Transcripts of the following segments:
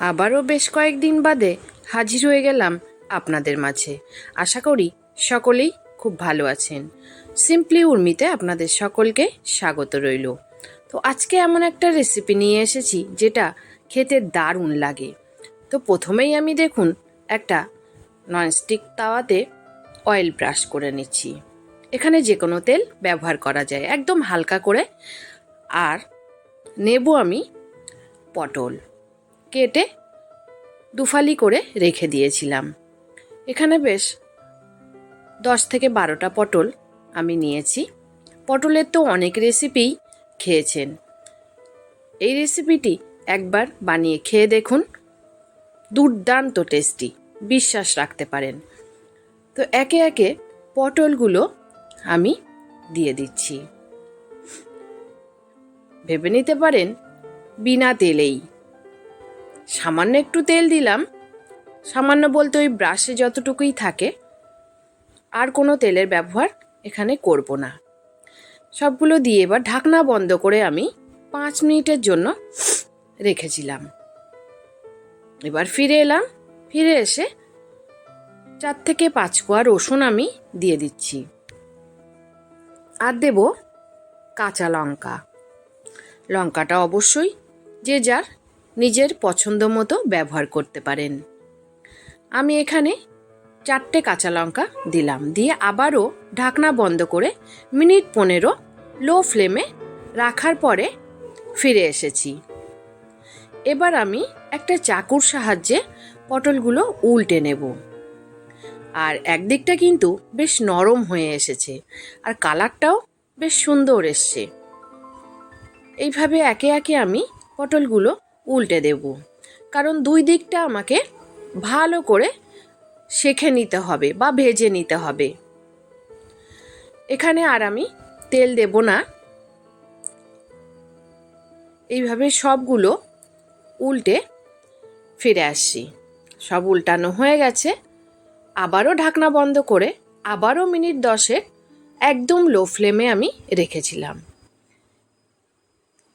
আবারও বেশ কয়েকদিন বাদে হাজির হয়ে গেলাম আপনাদের মাঝে। আশা করি সকলেই খুব ভালো আছেন। সিম্পলি উর্মিতে আপনাদের সকলকে স্বাগত রইল। তো আজকে এমন একটা রেসিপি নিয়ে এসেছি যেটা খেতে দারুণ লাগে। তো প্রথমেই আমি দেখুন একটা ননস্টিক তাওয়াতে অয়েল ব্রাশ করে নিচ্ছি। এখানে যে কোনো তেল ব্যবহার করা যায়, একদম হালকা করে। আর নেব আমি পটল। কেটে দুফালি করে রেখে দিয়েছিলাম। এখানে বেশ দশ থেকে বারোটা পটল আমি নিয়েছি। পটলের তো অনেক রেসিপিই খেয়েছেন। এই রেসিপিটি একবার বানিয়ে খেয়ে দেখুন। দুর্দান্ত টেস্টি, বিশ্বাস রাখতে পারেন। তো একে একে পটলগুলো আমি দিয়ে দিচ্ছি। ভেবে নিতে পারেন, বিনা তেলেই। সামান্য একটু তেল দিলাম। সামান্য বলতে ওই ব্রাশে যতটুকুই থাকে। আর কোনো তেলের ব্যবহার এখানে করব না। সবগুলো দিয়ে এবার ঢাকনা বন্ধ করে আমি পাঁচ মিনিটের জন্য রেখেছিলাম। এবার ফিরে এলাম। ফিরে এসে চার থেকে পাঁচ কোয়া রসুন আমি দিয়ে দিচ্ছি। আর দেব কাঁচা লঙ্কা। লঙ্কাটা অবশ্যই যে যার নিজের পছন্দ মতো ব্যবহার করতে পারেন। আমি এখানে চারটে কাঁচা লঙ্কা দিলাম। দিয়ে আবারও ঢাকনা বন্ধ করে মিনিট পনেরো লো ফ্লেমে রাখার পরে ফিরে এসেছি। এবার আমি একটা চাকুর সাহায্যে পটলগুলো উল্টে নেব। আর একদিকটা কিন্তু বেশ নরম হয়ে এসেছে আর কালারটাও বেশ সুন্দর এসছে। এইভাবে একে একে আমি পটলগুলো উল্টে দেব। কারণ দুই দিকটা আমাকে ভালো করে শেখে নিতে হবে বা ভেজে নিতে হবে। এখানে আর আমি তেল দেব না। এইভাবে সবগুলো উল্টে ফিরে আসছি। সব উল্টানো হয়ে গেছে। আবারও ঢাকনা বন্ধ করে আবারও মিনিট দশেক একদম লো ফ্লেমে আমি রেখেছিলাম।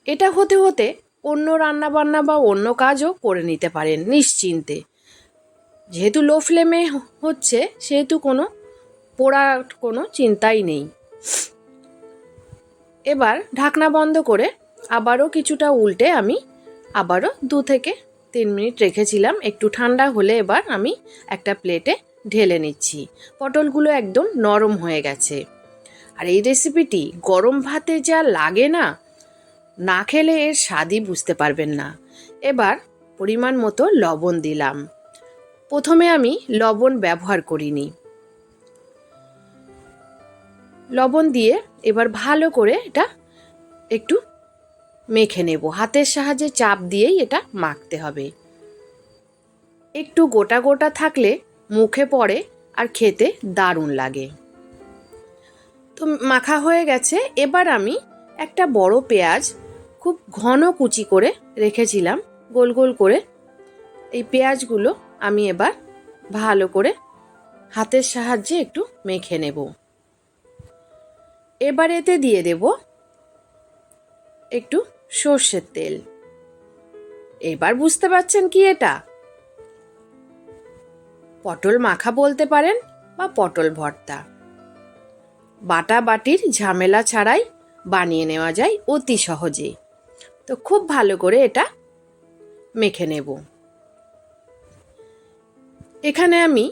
এটা হতে হতে অন্য রান্না বান্না বা অন্য কাজও করে নিতে পারেন নিশ্চিন্তে। যেহেতু লো ফ্লেমে হচ্ছে, সেহেতু কোনো পোড়ার কোনো চিন্তাই নেই। এবার ঢাকনা বন্ধ করে আবারও কিছুটা উল্টে আমি আবারও দু থেকে তিন মিনিট রেখেছিলাম। একটু ঠান্ডা হলে এবার আমি একটা প্লেটে ঢেলে নিচ্ছি। পটলগুলো একদম নরম হয়ে গেছে। আর এই রেসিপিটি গরম ভাতে যা লাগে না না খেলে এর স্বাদই বুঝতে পারবেন না। এবার পরিমাণ মতো লবণ দিলাম। প্রথমে আমি লবণ ব্যবহার করিনি। লবণ দিয়ে এবার ভালো করে এটা একটু মেখে নেব। হাতের সাহায্যে চাপ দিয়েই এটা মাখতে হবে। একটু গোটা গোটা থাকলে মুখে পড়ে আর খেতে দারুণ লাগে। তো মাখা হয়ে গেছে। এবার আমি একটা বড় পেঁয়াজ খুব ঘন কুচি করে রেখেছিলাম, গোল গোল করে। এই পেঁয়াজগুলো আমি এবার ভালো করে হাতের সাহায্যে একটু মেখে নেব। এবার এতে দিয়ে দেব একটু সর্ষের তেল। এবার বুঝতে পারছেন কি এটা? পটল মাখা বলতে পারেন বা পটল ভর্তা। বাটা বাটির ঝামেলা ছাড়াই বানিয়ে নেওয়া যায় অতি সহজে তো খুব ভালো করে এটা মেখে নেব। এখানে আমি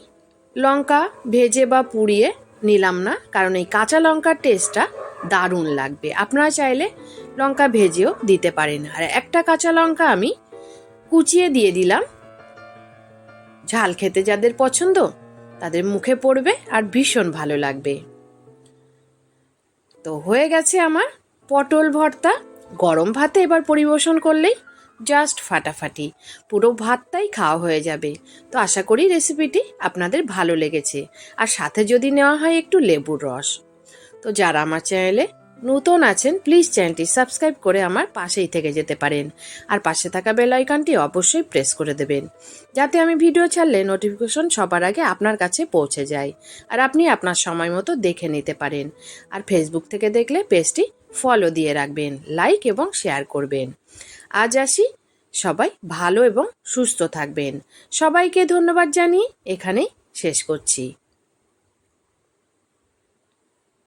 লঙ্কা ভেজে বা পুড়িয়ে নিলাম না, কারণ এই কাঁচা লঙ্কার টেস্টটা দারুণ লাগবে। আপনারা চাইলে লঙ্কা ভেজেও দিতে পারেন। আর একটা কাঁচা লঙ্কা আমি কুচিয়ে দিয়ে দিলাম। ঝাল খেতে যাদের পছন্দ, তাদের মুখে পড়বে আর ভীষণ ভালো লাগবে। তো হয়ে গেছে আমার পটল ভর্তা। গরম ভাতে এবার পরিবেশন করলেই জাস্ট ফাটাফাটি। পুরো ভাতটাই খাওয়া হয়ে যাবে। তো আশা করি রেসিপিটি আপনাদের ভালো লেগেছে। আর সাথে যদি নেওয়া হয় একটু লেবুর রস। তো যারা আমার চ্যানেলে নতুন আছেন প্লিজ চ্যানেলটি সাবস্ক্রাইব করে আমার পাশেই থেকে যেতে পারেন। আর পাশে থাকা বেল আইকনটি অবশ্যই প্রেস করে দেবেন। যাতে আমি ভিডিও ছাড়লে নোটিফিকেশন সবার আগে আপনার কাছে পৌঁছে যায়। আর আপনি আপনার সময় মতো দেখে নিতে পারেন। আর ফেসবুক থেকে দেখলে পেজটি ফলো দিয়ে রাখবেন লাইক এবং শেয়ার করবেন। আজ আসি। সবাই ভালো এবং সুস্থ থাকবেন। সবাইকে ধন্যবাদ জানিয়ে এখানেই শেষ করছি।